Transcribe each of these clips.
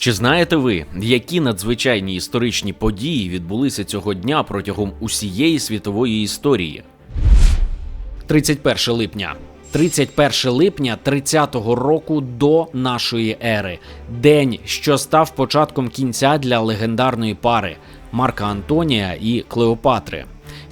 Чи знаєте ви, які надзвичайні історичні події відбулися цього дня протягом усієї світової історії? 31 липня. 31 липня 30-го року до нашої ери. День, що став початком кінця для легендарної пари Марка Антонія і Клеопатри.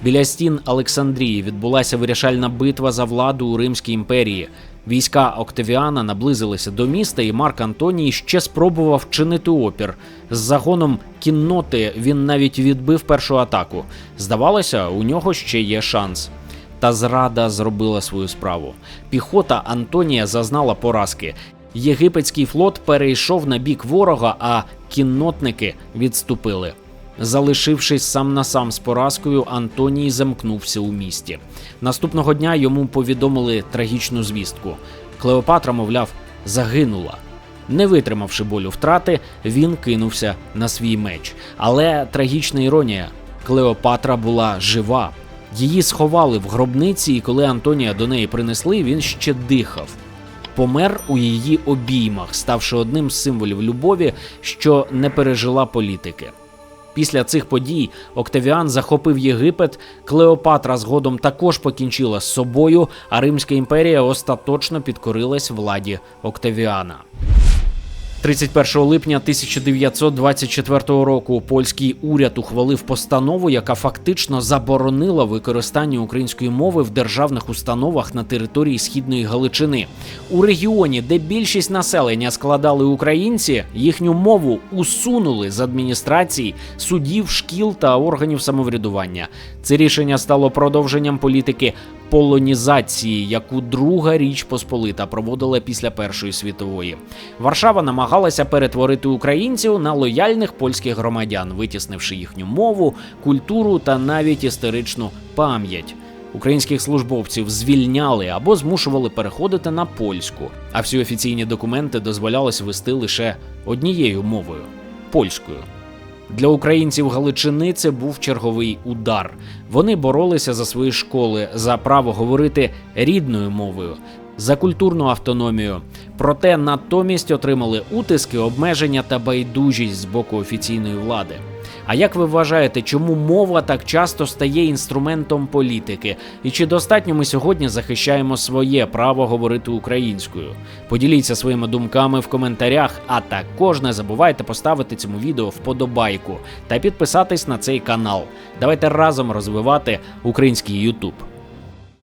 Біля стін Олександрії відбулася вирішальна битва за владу у Римській імперії. Війська Октавіана наблизилися до міста, і Марк Антоній ще спробував чинити опір. З загоном кінноти він навіть відбив першу атаку. Здавалося, у нього ще є шанс. Та зрада зробила свою справу. Піхота Антонія зазнала поразки. Єгипетський флот перейшов на бік ворога, а кіннотники відступили. Залишившись сам на сам з поразкою, Антоній замкнувся у місті. Наступного дня йому повідомили трагічну звістку. Клеопатра, мовляв, загинула. Не витримавши болю втрати, він кинувся на свій меч. Але трагічна іронія: Клеопатра була жива. Її сховали в гробниці, і коли Антонія до неї принесли, він ще дихав. Помер у її обіймах, ставши одним з символів любові, що не пережила політики. Після цих подій Октавіан захопив Єгипет, Клеопатра згодом також покінчила з собою, а Римська імперія остаточно підкорилась владі Октавіана. 31 липня 1924 року польський уряд ухвалив постанову, яка фактично заборонила використання української мови в державних установах на території східної Галичини. У регіоні, де більшість населення складали українці, їхню мову усунули з адміністрацій, судів, шкіл та органів самоврядування. Це рішення стало продовженням політики полонізації, яку друга річ Посполита проводила після Першої світової. Варшава намагалася перетворити українців на лояльних польських громадян, витіснивши їхню мову, культуру та навіть історичну пам'ять. Українських службовців звільняли або змушували переходити на польську, а всі офіційні документи дозволялось вести лише однією мовою польською. Для українців Галичини це був черговий удар. Вони боролися за свої школи, за право говорити рідною мовою, за культурну автономію. Проте натомість отримали утиски, обмеження та байдужість з боку офіційної влади. А як ви вважаєте, чому мова так часто стає інструментом політики? І чи достатньо ми сьогодні захищаємо своє право говорити українською? Поділіться своїми думками в коментарях, а також не забувайте поставити цьому відео вподобайку та підписатись на цей канал. Давайте разом розвивати український YouTube.